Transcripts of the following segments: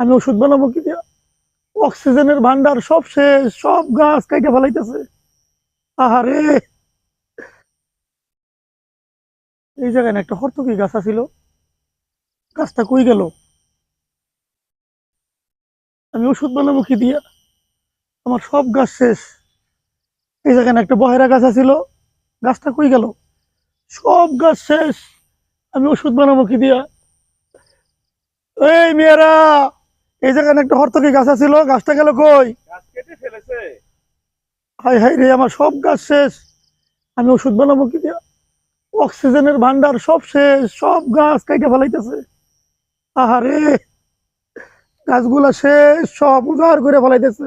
আমি ওষুধ বানাবো কি দিয়া? অক্সিজেনের ভান্ডার সব শেষ, সব গাছ কাইটা ফেলাইতেছে। আহারে! এই জায়গায় একটা হর্তকি গাছ আছিল। গাছটা কই গেল? আমি ওষুধ বানাবো কি দিয়া? আমার সব গাছ শেষ। এই জায়গায় একটা বহেরা গাছ আছিল। গাছটা কই গেল? সব গাছ শেষ। আমি ওষুধ বানাবো কি দিয়া? এই মেয়েরা! এই জায়গায় একটা হর্তকি গাছ আছিল গাছটা গেল কই? ফেলেছে। হাই হাই রে আমার সব গাছ শেষ। আমি ওষুধ বানাবো কি দিয়া? অক্সিজেনের ভান্ডার সব শেষ সব গাছ কাইটা ফেলাইতেছে। আহারে গাছগুলা শেষ সব উজাড় করে ফেলাইতেছে।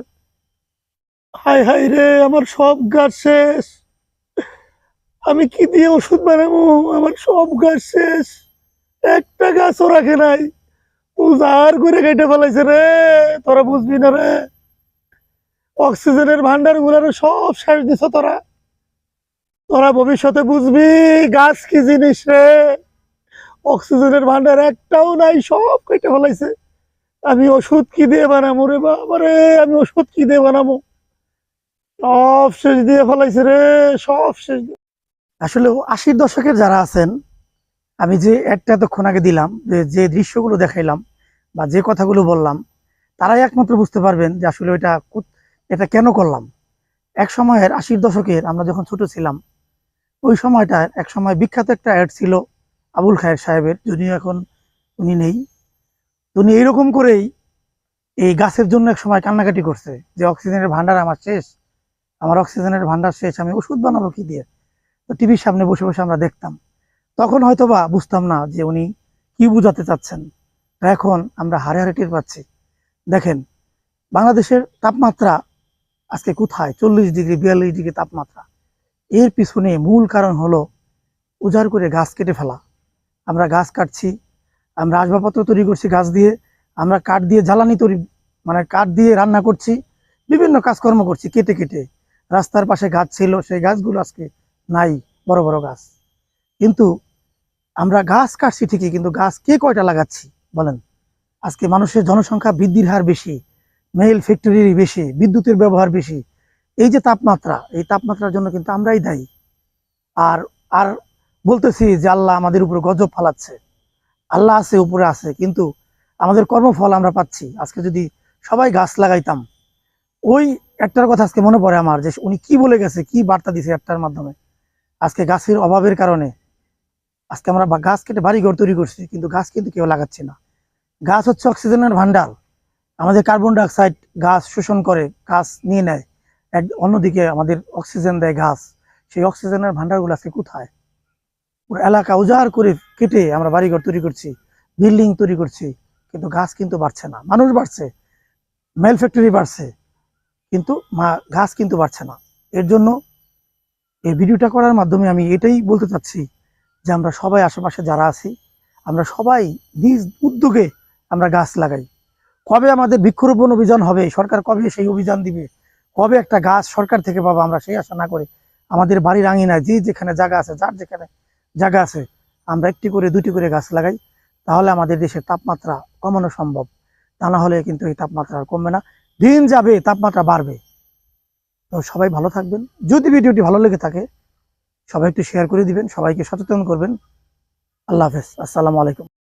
হাই হাই রে আমার সব গাছ শেষ। আমি কি দিয়ে ওষুধ বানাবো? আমার সব গাছ শেষ। একটা গাছও রাখে নাই। উজাড় করে কেটে ফেলাইছে রে, তোরা বুঝবি না রে। অক্সিজেনের ভান্ডারগুলার সব তোরা। তোরা ভবিষ্যতে বুঝবি গাছ কি জিনিস রে। অক্সিজেনের ভান্ডার একটাও নাই, সব কেটে ফেলাইছে। আমি ওষুধ কি দিয়ে বানাবো রে বাবা রে, আমি ওষুধ কি দিয়ে বানাবো? সব শেষ দিয়ে ফেলাইছে রে, সব শেষ আসলে আশির দশকের যারা আছেন আমি যে একটা এতক্ষণ আগে দিলাম, যে যে দৃশ্যগুলো দেখাইলাম বা যে কথাগুলো বললাম, তারাই একমাত্র বুঝতে পারবেন যে আসলে ওইটা এটা কেন করলাম। এক সময়ের আশির দশকের আমরা যখন ছোট ছিলাম, ওই সময়টার এক সময় বিখ্যাত একটা অ্যাড ছিল আবুল খায়ের সাহেবের, যদিও এখন উনি নেই। উনি এইরকম করেই এই গাছের জন্য এক সময় কান্নাকাটি করছে যে, অক্সিজেনের ভান্ডার আমার শেষ, আমার অক্সিজেনের ভান্ডার শেষ, আমি ওষুধ বানাবো কি দিয়ে? তো টিভির সামনে বসে বসে আমরা দেখতাম। তখন হয়তো বা বুঝতাম না যে উনি কি বুঝাতে চাচ্ছেন। এখন আমরা হারে হারে টের পাচ্ছি। দেখেন, বাংলাদেশের তাপমাত্রা আজকে কোথায়? চল্লিশ ডিগ্রি, বিয়াল্লিশ ডিগ্রি তাপমাত্রা। এর পিছনে মূল কারণ হলো উজাড় করে গাছ কেটে ফেলা। আমরা গাছ কাটছি, আমরা আসবাবপত্র তৈরি করছি গাছ দিয়ে, আমরা কাঠ দিয়ে জ্বালানি তৈরি মানে কাঠ দিয়ে রান্না করছি, বিভিন্ন কাজকর্ম করছি কেটে কেটে। রাস্তার পাশে গাছ ছিল, সেই গাছগুলো আজকে নাই, বড় বড় গাছ। কিন্তু আমরা গাছ কাটছি ঠিকই, কিন্তু গাছ কে কয়টা লাগাচ্ছি? বলেন। আজকে মানুষের জনসংখ্যা বৃদ্ধির হার বেশি, মেল ফ্যাক্টরির বেশি, বিদ্যুতের ব্যবহার বেশি। এই যে তাপমাত্রা, এই তাপমাত্রার জন্য কিন্তু আমরাই দায়ী। আর আর বলতেছি যে আল্লাহ আমাদের উপরে গজব ফালাচ্ছে। আল্লাহ আছে, উপরে আছে, কিন্তু আমাদের কর্মফল আমরা পাচ্ছি। আজকে যদি সবাই গাছ লাগাইতাম, ওই একটার কথা আজকে মনে পড়ে আমার, যে উনি কি বলে গেছে, কি বার্তা দিছে একটার মাধ্যমে। আজকে গাছের অভাবের কারণে আজকে আমরা গাছ কেটে বাড়িঘর তৈরি করছি, কিন্তু গাছ কিন্তু কেউ লাগাচ্ছে না। গাছ হচ্ছে অক্সিজেনের ভান্ডার আমাদের কার্বন ডাইঅক্সাইড গাছ শোষণ করে, গাছ নিয়ে নেয়। এক অন্যদিকে আমাদের অক্সিজেন দেয় গাছ। সেই অক্সিজেনের ভান্ডারগুলো আজকে কোথায়? পুরো এলাকা উজাড় করে কেটে আমরা বাড়িঘর তৈরি করছি, বিল্ডিং তৈরি করছি, কিন্তু গাছ কিন্তু বাড়ছে না। মানুষ বাড়ছে, মেল ফ্যাক্টরি বাড়ছে, কিন্তু মা, গাছ কিন্তু বাড়ছে না। এর জন্য এই ভিডিওটা করার মাধ্যমে আমি এটাই বলতে চাচ্ছি যে আমরা সবাই আশেপাশে যারা আছি, আমরা সবাই নিজ উদ্যোগে আমরা গাছ লাগাই। কবে আমাদের বৃক্ষরোপণ অভিযান হবে, সরকার কবে সেই অভিযান দিবে, কবে একটা গাছ সরকার থেকে পাবো, আমরা সেই আশা না করে আমাদের বাড়ির আঙিনায় যে যেখানে জায়গা আছে, যার যেখানে জায়গা আছে, আমরা একটি করে, দুটি করে গাছ লাগাই, তাহলে আমাদের দেশের তাপমাত্রা কমানো সম্ভব। তা না হলে কিন্তু এই তাপমাত্রা আর কমবে না। দিন যাবে, তাপমাত্রা বাড়বে। তো সবাই ভালো থাকবেন। যদি ভিডিওটি ভালো লেগে থাকে সবাই একটু শেয়ার করে দিবেন সবাইকে সচেতন করবেন। আল্লাহ হাফেজ। আসসালামু আলাইকুম।